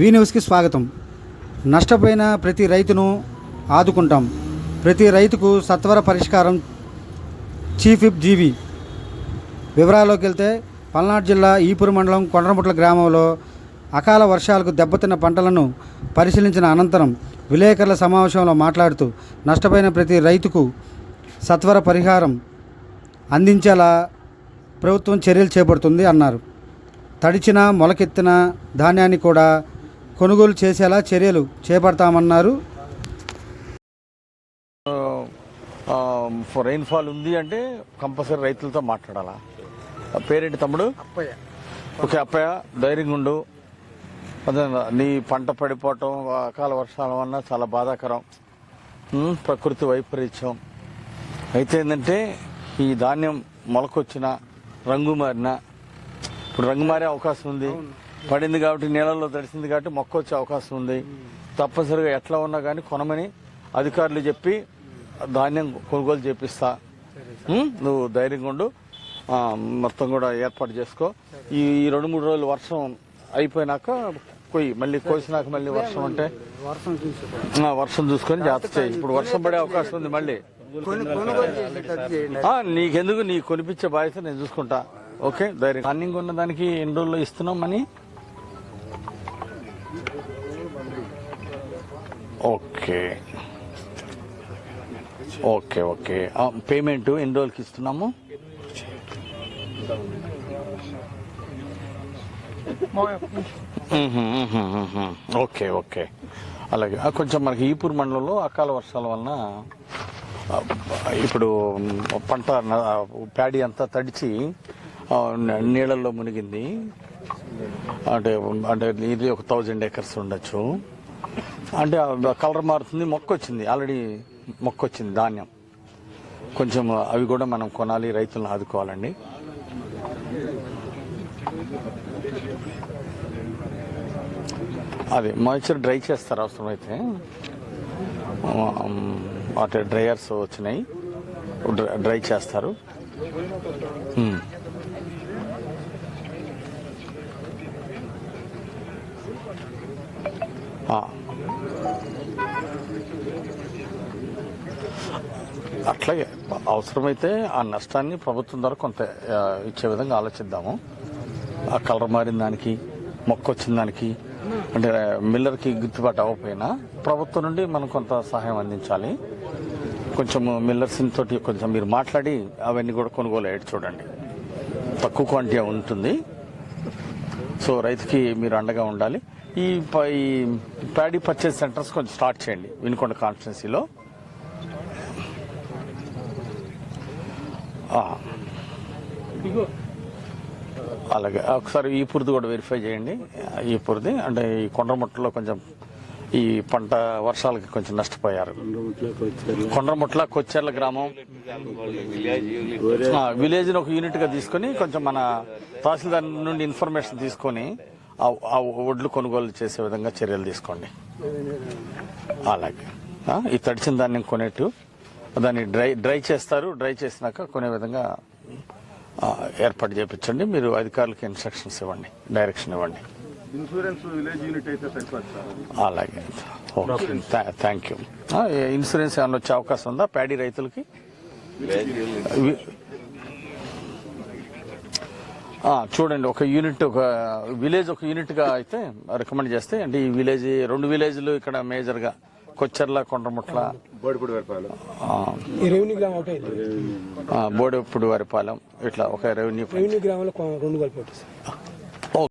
వి న్యూస్కి స్వాగతం. నష్టపోయిన ప్రతి రైతును ఆదుకుంటాం. ప్రతి రైతుకు సత్వర పరిష్కారం చీఫ్ ఇప్ జీవి. వివరాల్లోకి వెళ్తే పల్నాడు జిల్లా ఈపూరు మండలం కొండ్రముట్ల గ్రామంలో అకాల వర్షాలకు దెబ్బతిన్న పంటలను పరిశీలించిన అనంతరం విలేకరుల సమావేశంలో మాట్లాడుతూ నష్టపోయిన ప్రతి రైతుకు సత్వర పరిహారం అందించేలా ప్రభుత్వం చర్యలు చేపడుతుంది అన్నారు. తడిచిన మొలకెత్తిన ధాన్యాన్ని కూడా కొనుగోలు చేసేలా చర్యలు చేపడతామన్నారు. రైన్ఫాల్ ఉంది అంటే కంపల్సరీ రైతులతో మాట్లాడాలా? ఆ పేరేంటి తమ్ముడు? ఓకే అప్పయ్య ధైర్యంగా ఉండు. అదే నీ పంట పడిపోవటం అకాల వర్షాల వల్ల చాలా బాధాకరం. ప్రకృతి వైపరీత్యం. అయితే ఏంటంటే ఈ ధాన్యం మొలకొచ్చిన రంగు మారిన ఇప్పుడు రంగు మారే అవకాశం ఉంది. పడింది కాబట్టి నీళ్ళల్లో తడిసింది కాబట్టి మొక్క వచ్చే అవకాశం ఉంది. తప్పనిసరిగా ఎట్లా ఉన్నా కానీ కొనమని అధికారులు చెప్పి ధాన్యం కొనుగోలు చేపిస్తా? నువ్వు ధైర్యంగా ఉండు. మొత్తం కూడా ఏర్పాటు చేసుకో. ఈ రెండు మూడు రోజులు వర్షం అయిపోయినాక కొయ్యి మళ్ళీ కోసినాక మళ్ళీ వర్షం అంటే? వర్షం చూసుకొని జాగ్రత్త చేయి. ఇప్పుడు వర్షం పడే అవకాశం ఉంది మళ్ళీ. నీకెందుకు? నీ కొనిపించే బాధ్యత నేను చూసుకుంటా. ఓకే? ధైర్యం. రన్నింగ్ ఉన్న దానికి ఎన్ని రోజుల్లో ఇస్తున్నాం money okay. Okay okay. Payment ఎన్ని రోజులకి ఇస్తున్నాము? Okay okay. అలాగే కొంచెం మనకి ఈపూర్ మండలంలో అకాల వర్షాల వలన ఇప్పుడు పంట ప్యాడీ అంతా తడిచి నీళ్ళల్లో మునిగింది. అంటే అంటే ఇది ఒక థౌజండ్ ఏకర్స్ ఉండొచ్చు. అంటే కలర్ మారుతుంది మొక్క వచ్చింది ఆల్రెడీ మొక్క వచ్చింది ధాన్యం. కొంచెం అవి కూడా మనం కొనాలి రైతులను ఆదుకోవాలండి. అదే మాయిశ్చర్ డ్రై చేస్తారు అవసరమైతే. అటు డ్రైయర్స్ వచ్చినాయి. డ్రై- డ్రై చేస్తారు. ఆ. అట్లాగే అవసరమైతే ఆ నష్టాన్ని ప్రభుత్వం ద్వారా కొంత ఇచ్చే విధంగా ఆలోచిద్దాము. ఆ కలర్ మారిన దానికి మొక్క వచ్చిన దానికి అంటే మిల్లర్కి గిట్టుబాటు అవ్వకపోయినా ప్రభుత్వం నుండి మనం కొంత సహాయం అందించాలి. కొంచెం మిల్లర్స్ తోటి కొంచెం మీరు మాట్లాడి అవన్నీ కూడా కొనుగోలు అయ్యేది చూడండి. తక్కువ క్వాంటిటీ ఉంటుంది. సో రైతుకి మీరు అండగా ఉండాలి. ఈ ప- ఈ ప్యాడీ పర్చేస్ సెంటర్స్ కొంచెం స్టార్ట్ చేయండి. వినుకొండ కాన్స్టిట్యున్సీలో. అలాగే ఒకసారి ఈ పురుది కూడా వెరిఫై చేయండి. ఈ పురుది అంటే ఈ కొండ్రముట్టలో కొంచెం ఈ పంట వర్షాలకి కొంచెం నష్టపోయారు. కొండ్రముట్ల కొచ్చెర్ల గ్రామం. విలేజ్ని ఒక యూనిట్గా తీసుకొని కొంచెం మన తహసీల్దార్ నుండి ఇన్ఫర్మేషన్ తీసుకొని ఆ- ఒడ్లు కొనుగోలు చేసే విధంగా చర్యలు తీసుకోండి. అలాగే. ఈ తడిచిన ధాన్యం కొనేట్టు. దాన్ని డ్రై డ్రై చేస్తారు. డ్రై చేసినాక కొనే విధంగా ఆ, ఏర్పాటు చేయించండి మీరు అధికారులకు ఇన్స్ట్రక్షన్స్ ఇవ్వండి. డైరెక్షన్ ఇవ్వండి. ఇన్సూరెన్స్ విలేజ్ యూనిట్ అయితే అలాగే. ఓకే థ్యాంక్ యూ ఇన్సూరెన్స్ ఏమైనా వచ్చే అవకాశం ఉందా? ప్యాడీ రైతులకి? చూడండి. ఒక యూనిట్ ఒక విలేజ్ ఒక యూనిట్గా అయితే రికమెండ్ చేస్తే అంటే ఈ విలేజ్ రెండు విలేజ్లు ఇక్కడ మేజర్గా కొచ్చెర్ల కొండ్రముట్ల బోడిపూడి బోడెప్పుడు వారిపాలెం ఇట్లా ఒక రెవెన్యూ రెవెన్యూ రెండు కలిపి